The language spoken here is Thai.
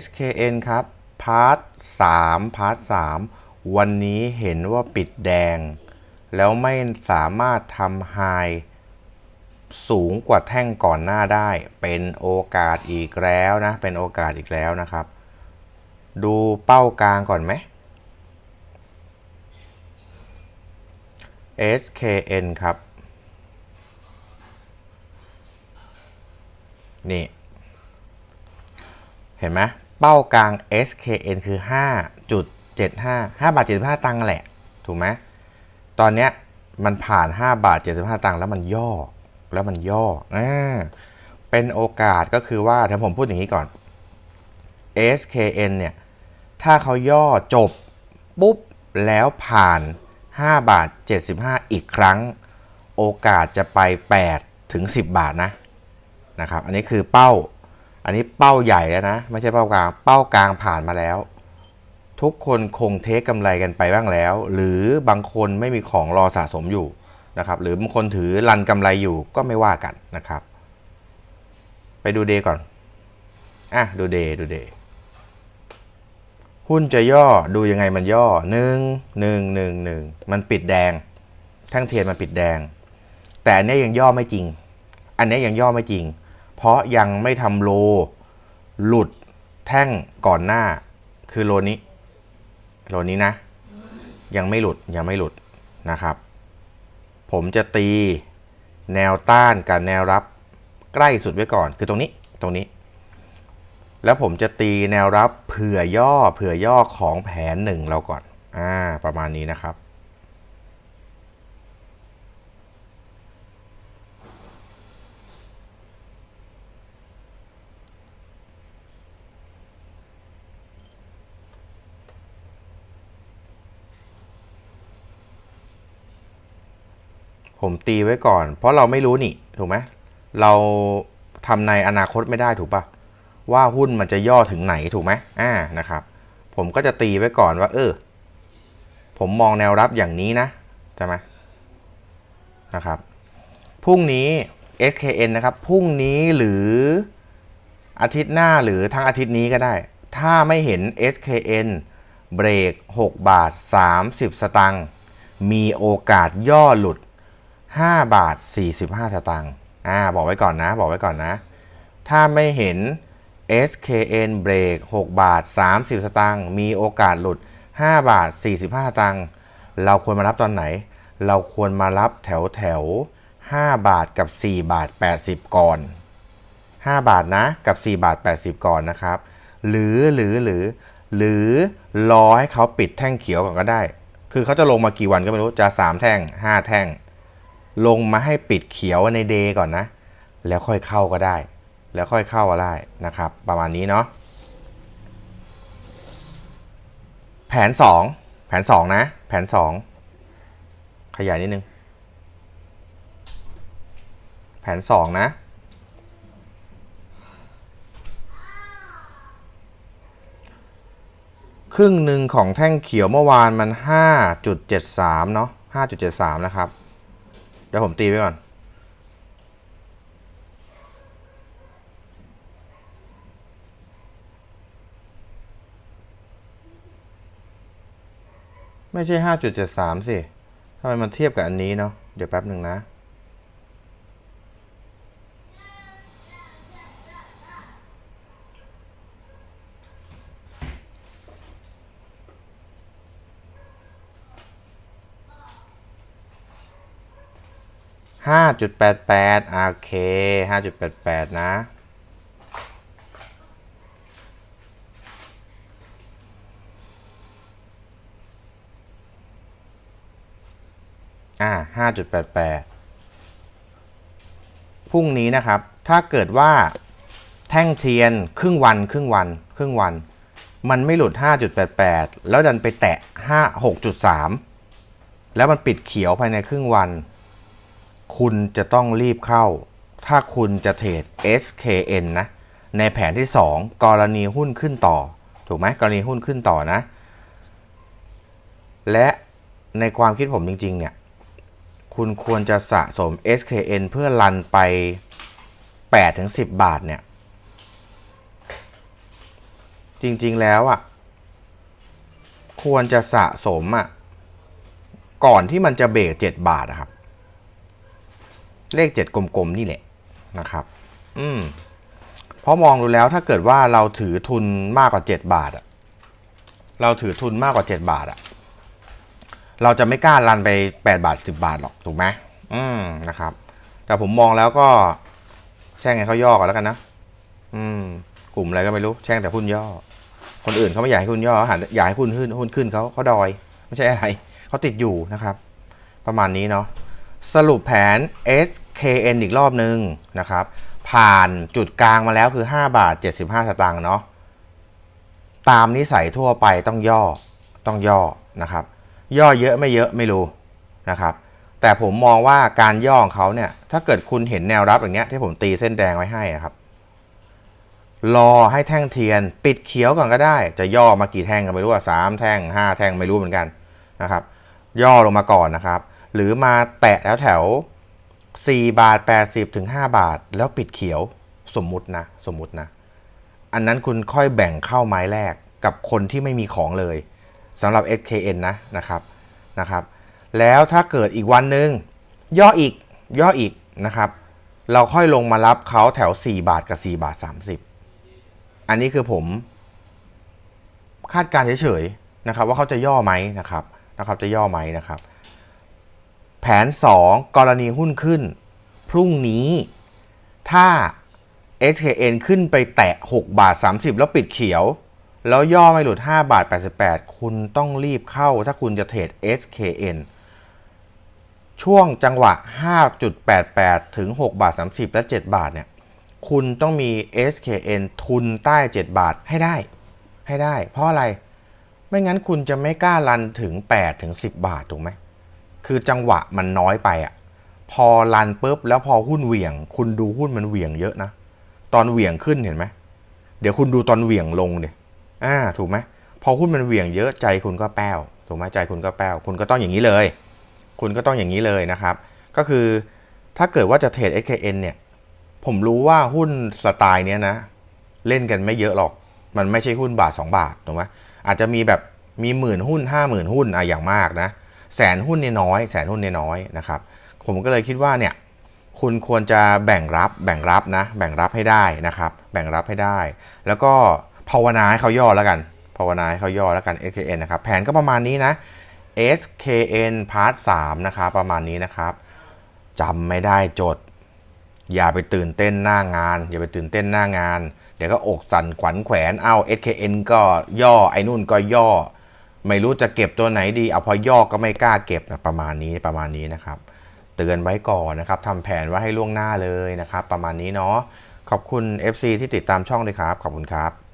SKN ครับพาร์ท3พาร์ท3วันนี้เห็นว่าปิดแดง แล้วไม่สามารถทำไฮสูงกว่าแท่งก่อนหน้าได้ เป็นโอกาสอีกแล้วนะ เป็นโอกาสอีกแล้วนะครับ ดูเป้ากลางก่อนไหม SKN ครับ นี่ เห็นไหมเป้ากลาง SKN คือ 5.75 5บาท75 ตังค์แหละ ถูกไหมตอนเนี้ยมันผ่าน 5 บาท 75 ตังค์แล้วมันย่อ แล้วมันย่ออ่าเป็นโอกาสก็คือว่าถ้าผมพูดอย่างนี้ก่อน SKN เนี่ย ถ้าเขาย่อจบ ปุ๊บ แล้วผ่าน 5 บาท 75 อีกครั้ง โอกาสจะไป 8 ถึง 10 บาทนะนะครับ อันนี้คือเป้า อันนี้เป้าใหญ่แล้วนะ ไม่ใช่เป้ากลาง เป้ากลางผ่านมาแล้ว ทุกคนคงเทคกำไรกันไปบ้างแล้ว หรือบางคนไม่มีของรอสะสมอยู่นะครับหรือบางคนถือรันกำไรอยู่ก็ไม่ว่ากันนะครับ ไปดูเดย์ก่อนอะดูเดย์ดูเดย์หุ้นจะย่อดูยังไงมันย่อหนึ่งหนึ่งหนึ่งหนึ่งมันปิดแดง ทั้งเทียนมันปิดแดง แต่อันนี้ยังย่อไม่จริง อันนี้ยังย่อไม่จริง เพราะยังไม่ทำโล หลุดแท่งก่อนหน้า คือโลนี้ โลนี้นะ ยังไม่หลุดยังไม่หลุดนะครับ ผมจะตีแนวต้านกับแนวรับใกล้สุดไว้ก่อน คือตรงนี้ตรงนี้ แล้วผมจะตีแนวรับเผื่อย่อเผื่อย่อของแผนหนึ่งเราก่อน อ่า ประมาณนี้นะครับ ผมตีไว้ก่อน เพราะเราไม่รู้นี่ถูกไหมเราทำในอนาคตไม่ได้ถูกปะว่าหุ้นมันจะย่อถึงไหนถูกไหมอ่านะครับ ผมก็จะตีไว้ก่อนว่า เออ ผมมองแนวรับอย่างนี้นะใช่ไหมนะครับพรุ่งนี้ SKN นะครับพรุ่งนี้หรืออาทิตย์หน้าหรือทั้งอาทิตย์นี้ก็ได้ ถ้าไม่เห็น SKN เบรก 6 บาท 30 สตังค์มีโอกาสย่อหลุด 5 บาท 45 สตางค์อ่าบอกไว้ก่อนนะ บอกไว้ก่อนนะ ถ้าไม่เห็น SKN เบรก6บาท 30 สตางค์มีโอกาสหลุด 5 บาท 45 สตางค์เราควรมารับตอนไหน เราควรมารับแถวแถว 5 บาทกับ 4 บาท 80 ก่อน 5 บาทนะกับ 4 บาท 80 ก่อนนะครับ หรือหรือหรือ หรือรอให้เขาปิดแท่งเขียวก่อนก็ได้ คือเขาจะลงมากี่วันก็ไม่รู้จะ 3 แท่ง 5 แท่ง ลงมาให้ปิดเขียวในเดย์ก่อนนะ แล้วค่อยเข้าก็ได้ แล้วค่อยเข้าก็ได้นะครับ ประมาณนี้เนาะแผน 2 แผน 2 นะ แผน 2 ขยายนิดนึง แผน 2 นะ ครึ่งหนึ่งของแท่งเขียวเมื่อวานมัน 5.73 เนาะ5.73 นะครับ เดี๋ยวผมตีไปก่อน ไม่ใช่ 5.73 สิทำไมมันเทียบกับอันนี้เนาะ เดี๋ยวแป๊บหนึ่งนะ 5.88 โอเค 5.88 นะ อ่า5.88 พรุ่งนี้นะครับ ถ้าเกิดว่าแท่งเทียนครึ่งวันครึ่งวันครึ่งวัน มันไม่หลุด 5.88 แล้วดันไปแตะ 5 6.3 แล้วมันปิดเขียวภายในครึ่งวัน คุณจะต้องรีบเข้า ถ้าคุณจะเทรด SKN นะ ในแผนที่ 2 กรณีหุ้นขึ้นต่อ ถูกไหมกรณีหุ้นขึ้นต่อนะ และในความคิดผมจริง ๆ เนี่ย คุณควรจะสะสม SKN เพื่อรันไป 8-10 บาทเนี่ย จริง ๆ แล้วอะ ควรจะสะสมอะ ก่อนที่มันจะเบรกเจ็ดบาทอะครับ เลขเจ็ดกลมๆ นี่แหละนะครับ อืมเพราะมองดูแล้วถ้าเกิดว่าเราถือทุนมากกว่าเจ็ดบาทอะเราถือทุนมากกว่าเจ็ดบาทอะเราจะไม่กล้ารันไปแปดบาทสิบาทหรอกถูกไหมอืมนะครับ แต่ผมมองแล้วก็แช่งให้เขาย่อกันแล้วกันนะอืม กลุ่มอะไรก็ไม่รู้แช่งแต่หุ้นย่อ คนอื่นเขาไม่อยากให้หุ้นย่อหันอยากให้หุ้นขึ้นหุ้นขึ้นเขาเขาดอย ไม่ใช่อะไรเขาติดอยู่นะครับ ประมาณนี้เนาะ สรุปแผน SKN อีกรอบนึงนะครับ ผ่านจุดกลางมาแล้วคือ 5 บาท 75 สตางค์เนาะตามนิสัยทั่วไปต้องย่อต้องย่อนะครับ ย่อเยอะไม่เยอะไม่รู้นะครับ แต่ผมมองว่าการย่อของเขาเนี่ย ถ้าเกิดคุณเห็นแนวรับอย่างเงี้ยที่ผมตีเส้นแดงไว้ให้นะครับ รอให้แท่งเทียน ปิดเขียวก่อนก็ได้ จะย่อมากี่แท่งก็ไม่รู้ว่าสามแท่งห้าแท่งไม่รู้เหมือนกันนะครับ ย่อลงมาก่อนนะครับ หรือมาแตะแถวแถว4บาท 80ถึง5บาท แล้วปิดเขียวสมมุตินะ สมมุตินะ อันนั้นคุณค่อยแบ่งเข้าไม้แรกกับคนที่ไม่มีของเลยสำหรับ SKN นะนะครับนะครับ แล้วถ้าเกิดอีกวันหนึ่งย่ออีกย่ออีกนะครับ เราค่อยลงมารับเขาแถว 4 บาทกับ 4 บาท 30 อันนี้คือผมคาดการเฉยๆนะครับ ว่าเขาจะย่อไหมนะครับนะครับ จะย่อไหมนะครับ แผน 2 กรณีหุ้นขึ้น พรุ่งนี้ถ้า SKN ขึ้นไปแตะ 6 บาท 30 แล้วปิดเขียว แล้วย่อไม่หลุด 5 บาท 88 คุณต้องรีบเข้าถ้าคุณจะเทรด SKN ช่วงจังหวะ 5.88 ถึง 6 บาท 30 และ 7 บาทเนี่ย คุณต้องมี SKN ทุนใต้ 7 บาทให้ได้ ให้ได้ เพราะอะไร ไม่งั้นคุณจะไม่กล้ารันถึง 8 ถึง 10 บาท ถูกไหม คือจังหวะมันน้อยไปอะพอรันปุ๊บแล้วพอหุ้นเหวี่ยง คุณดูหุ้นมันเหวี่ยงเยอะนะตอนเหวี่ยงขึ้นเห็นไหมเดี๋ยวคุณดูตอนเหวี่ยงลงเดี๋ยอ่าถูกไหมพอหุ้นมันเหวี่ยงเยอะใจคุณก็แป้วถูกไหมใจคุณก็แป้วคุณก็ต้องอย่างนี้เลย คุณก็ต้องอย่างนี้เลยนะครับ ก็คือถ้าเกิดว่าจะเทรด SKN เนี่ยผมรู้ว่าหุ้นสไตล์เนี้ยนะ เล่นกันไม่เยอะหรอก มันไม่ใช่หุ้นบาท 2 บาทถูกไหมอาจจะมีแบบมีหมื่นหุ้นห้าหมื่นหุ้นอะอย่างมากนะ แสนหุ้นเนี่ยน้อย แสนหุ้นเนี่ยน้อยนะครับ ผมก็เลยคิดว่าเนี่ยคุณควรจะแบ่งรับแบ่งรับนะ แบ่งรับให้ได้นะครับ แบ่งรับให้ได้ แล้วก็ภาวนาให้เขาย่อแล้วกันภาวนาให้เขาย่อแล้วกัน SKN นะครับ แผนก็ประมาณนี้นะ SKN Part 3นะครับประมาณนี้นะครับจำไม่ได้จด อย่าไปตื่นเต้นหน้างาน อย่าไปตื่นเต้นหน้างาน เดี๋ยวก็อกสั่นขวัญแขวนเอา SKN ก็ย่อไอ้นู่นก็ย่อ ไม่รู้จะเก็บตัวไหนดีเอาพอย่อก็ไม่กล้าเก็บนะประมาณนี้ประมาณนี้นะครับ เตือนไว้ก่อนนะครับทำแผนไว้ให้ล่วงหน้าเลยนะครับ ประมาณนี้เนาะขอบคุณ FC ที่ติดตามช่องเลยครับ ขอบคุณครับ